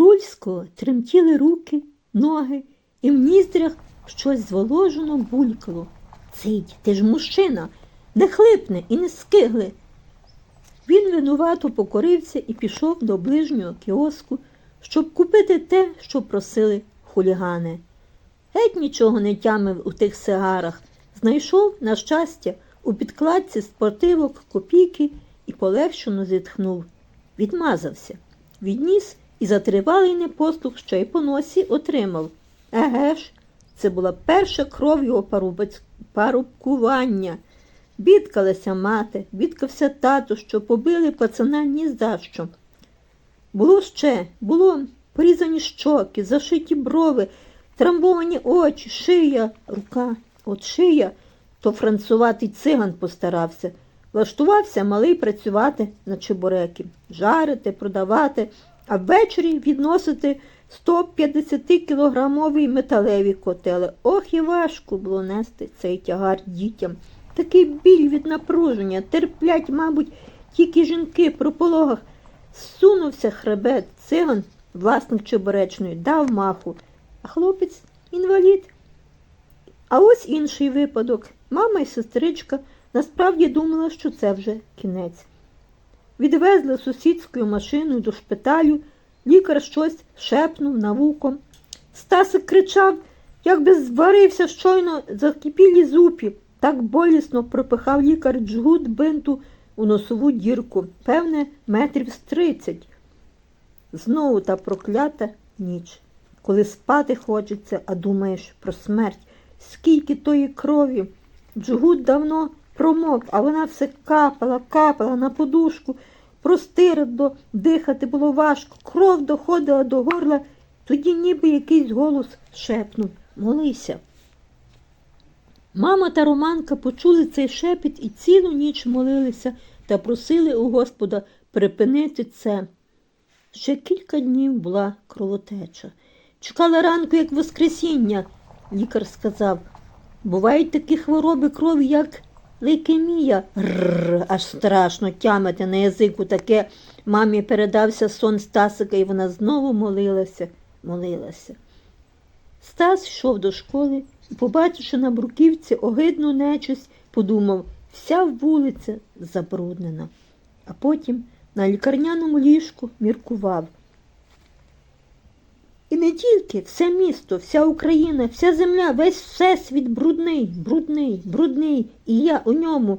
Бурульського тремтіли руки, ноги, і в ніздрях щось зволожено булькало. Цить, ти ж мужчина, не хлипне і не скигли. Він винувато покорився і пішов до ближнього кіоску, щоб купити те, що просили хулігани. Геть нічого не тямив у тих сигарах. Знайшов, на щастя, у підкладці спортивок копійки і полегшено зітхнув. Відмазався, відніс і за тривалий непослух ще й по носі отримав. Еге ж, це була перша кров його парубкування. Бідкалася мати, бідкався тато, що побили пацана ні за що. Було ще, було порізані щоки, зашиті брови, трамбовані очі, шия, рука. От шия, то француватий циган постарався. Влаштувався малий працювати на чебуреки, жарити, продавати, а ввечері відносити 150-кілограмові металеві котели. Ох і важко було нести цей тягар дітям. Такий біль від напруження, терплять, мабуть, тільки жінки при пологах. Сунувся хребет, циган, власник чебуречної, дав маху, а хлопець інвалід. А ось інший випадок. Мама і сестричка насправді думала, що це вже кінець. Відвезли сусідською машиною до шпиталю, лікар щось шепнув на вухо. Стасик кричав, як би зварився щойно закипілі зупі. Так болісно пропихав лікар джгут бинту у носову дірку, певне, метрів з тридцять. Знову та проклята ніч, коли спати хочеться, а думаєш про смерть. Скільки тої крові. Джгут давно промок, а вона все капала, капала на подушку. Простирадо дихати було важко, кров доходила до горла, тоді ніби якийсь голос шепнув Молися. Мама та Романка почули цей шепіт і цілу ніч молилися та просили у Господа припинити це. Ще кілька днів була кровотеча. Чекала ранку, як Воскресіння, лікар сказав. Бувають такі хвороби крові, як лейкемія. Рррр, аж страшно тямити на язику таке. Мамі передався сон Стасика, і вона знову молилася, молилася. Стас йшов до школи і, побачивши на бруківці огидну нечисть, подумав, вся вулиця забруднена. А потім на лікарняному ліжку міркував. І не тільки все місто, вся Україна, вся земля, весь всесвіт брудний, брудний, брудний, і я у ньому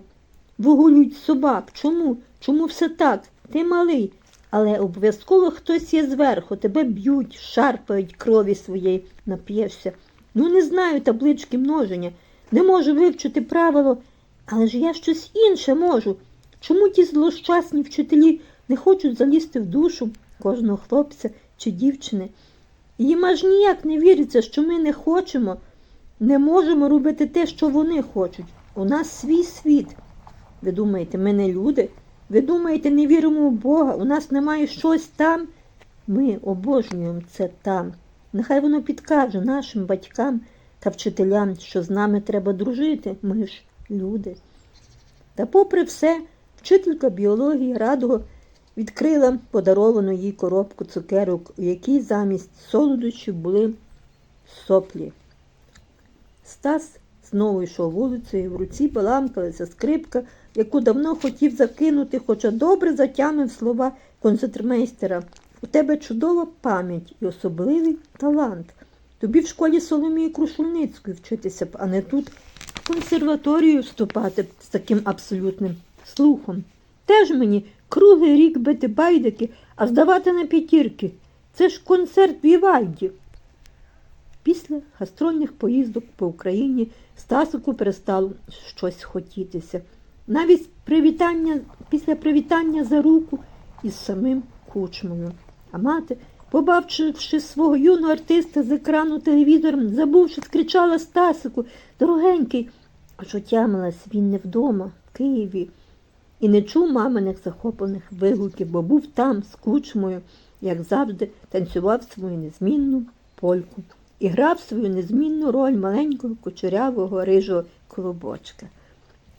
вигулюють собак. Чому? Чому все так? Ти малий, але обов'язково хтось є зверху, тебе б'ють, шарпають крові своєї, нап'єшся. Ну, не знаю таблички множення, не можу вивчити правило, але ж я щось інше можу. Чому ті злощасні вчителі не хочуть залізти в душу кожного хлопця чи дівчини? Їм аж ніяк не віриться, що ми не хочемо, не можемо робити те, що вони хочуть. У нас свій світ. Ви думаєте, ми не люди? Ви думаєте, не віримо в Бога? У нас немає щось там? Ми обожнюємо це там. Нехай воно підкаже нашим батькам та вчителям, що з нами треба дружити. Ми ж люди. Та попри все, вчителька біології радого відкрила подаровану їй коробку цукерок, у якій замість солодощів були соплі. Стас знову йшов вулицею, в руці баламкалася скрипка, яку давно хотів закинути, хоча добре затямив слова концертмейстера. У тебе чудова пам'ять і особливий талант. Тобі в школі Соломії Крушульницької вчитися б, а не тут в консерваторію вступати з таким абсолютним слухом. Теж мені круглий рік бити байдики, а здавати на п'ятірки. Це ж концерт Вівальді. Після гастрольних поїздок по Україні Стасику перестало щось хотітися. Навіть привітання, після привітання за руку із самим кучмою. А мати, побачивши свого юного артиста з екрану телевізором, забувши, скричала Стасику, дорогенький, аж отямилась він не вдома, в Києві, і не чув маминих захоплених вигуків, бо був там з кучмою, як завжди, танцював свою незмінну польку і грав свою незмінну роль маленького кучерявого рижого колобочка.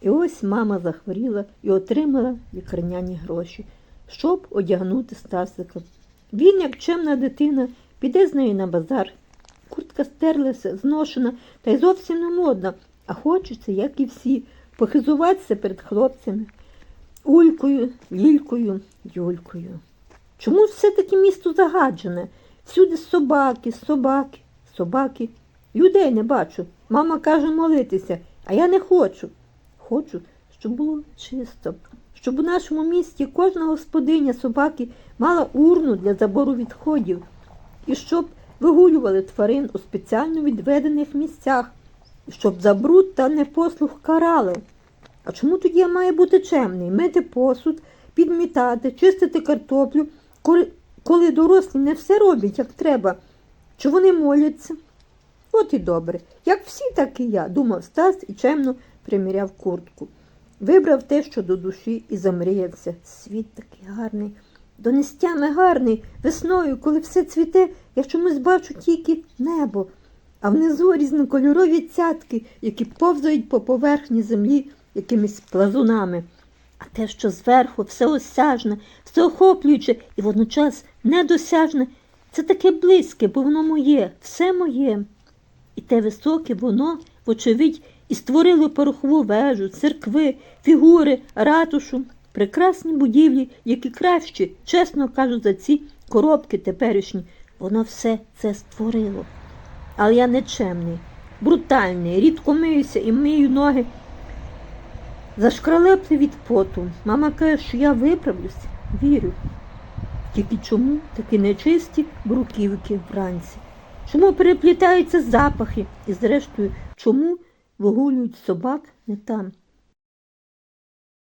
І ось мама захворіла і отримала лікарняні гроші, щоб одягнути Стасика. Він, як чемна дитина, піде з нею на базар. Куртка стерлася, зношена та й зовсім не модна, а хочеться, як і всі, похизуватися перед хлопцями. Улькою, лількою, юлькою. Чому все-таки місто загаджене? Всюди собаки, собаки, собаки. Людей не бачу. Мама каже молитися, а я не хочу. Хочу, щоб було чисто, щоб у нашому місті кожна господиня собаки мала урну для забору відходів, і щоб вигулювали тварин у спеціально відведених місцях, щоб за бруд та непослух карали. А чому тоді я маю бути чемний, мити посуд, підмітати, чистити картоплю, коли, дорослі не все роблять, як треба, чи вони моляться? От і добре. Як всі, так і я, думав Стас і чемно приміряв куртку. Вибрав те, що до душі, і замріявся. Світ такий гарний, до нестями гарний, весною, коли все цвіте, я чомусь бачу тільки небо, а внизу різнокольорові цятки, які повзають по поверхні землі якимись плазунами. А те, що зверху всеосяжне, всеохоплююче і водночас недосяжне, це таке близьке, бо воно моє, все моє. І те високе воно, вочевидь, і створило порохову вежу, церкви, фігури, ратушу, прекрасні будівлі, які кращі, чесно кажуть, за ці коробки теперішні. Воно все це створило. Але я нечемний, брутальний, рідко миюся і мию ноги. Зашкралепли від поту. Мама каже, що я виправлюсь, вірю. Тільки чому такі нечисті бруківки вранці? Чому переплітаються запахи? І зрештою, чому вигулюють собак не там?